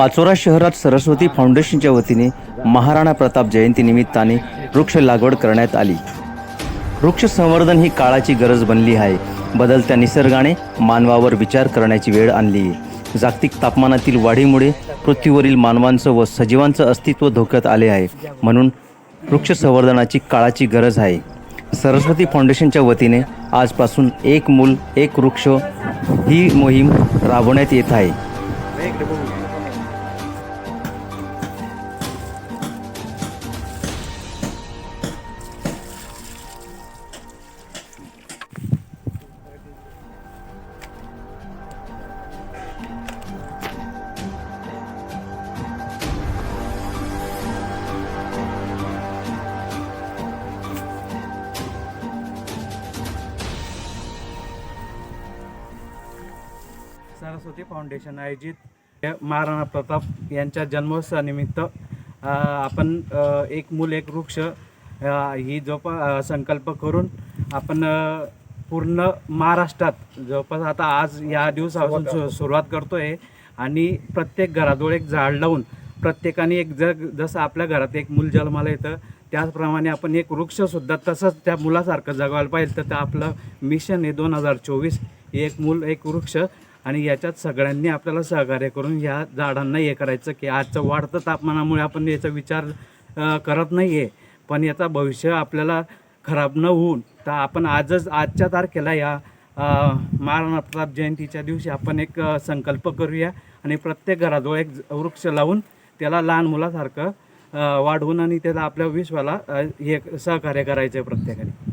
पाचोरा शहरात सरस्वती फाउंडेशनच्या वतीने महाराणा प्रताप जयंती निमित्ताने वृक्ष लागवड करण्यात आली. वृक्ष संवर्धन ही काळाची गरज बनली आहे. बदलत्या निसर्गाने मानवावर विचार करण्याची वेळ आणली. आहे जागतिक तापमानातील वाढीमुळे पृथ्वीवरील मानवांचं व सजीवांचं अस्तित्व धोक्यात आले आहे. म्हणून वृक्ष संवर्धनाची काळाची गरज आहे. सरस्वती फाउंडेशनच्या वतीने आजपासून एक मूल एक वृक्ष ही मोहीम राबवण्यात येत आहे. सरस्वती फाउंडेशन आयोजित महाराणा प्रताप यांच्या जन्मोत्सवानिमित्त आपण एक मूल एक वृक्ष ही जवळपास संकल्प करून आपण पूर्ण महाराष्ट्रात जवळपास आता आज या दिवसापासून सु सुरुवात आहे आणि प्रत्येक घराजवळ एक झाड लावून प्रत्येकाने एक जग जसं आपल्या घरात एक मूल जन्माला येतं त्याचप्रमाणे आपण एक वृक्षसुद्धा तसंच त्या मुलासारखं जगवायला पाहिजे तर आपलं मिशन आहे दोन हजार चोवीस एक मूल एक वृक्ष आणि याच्यात सगळ्यांनी आपल्याला सहकार्य करून ह्या झाडांना हे करायचं की आजचं वाढतं तापमानामुळे आपण याचा विचार करत नाही आहे पण याचा भविष्य आपल्याला खराब न होऊन तर आपण आजच आजच्या तारखेला या महाराणा प्रताप जयंतीच्या दिवशी आपण एक संकल्प करूया आणि प्रत्येक घराजवळ एक वृक्ष लावून त्याला लहान मुलासारखं वाढवून आणि त्याला आपल्या विश्वाला हे सहकार्य करायचं आहे प्रत्येकाने.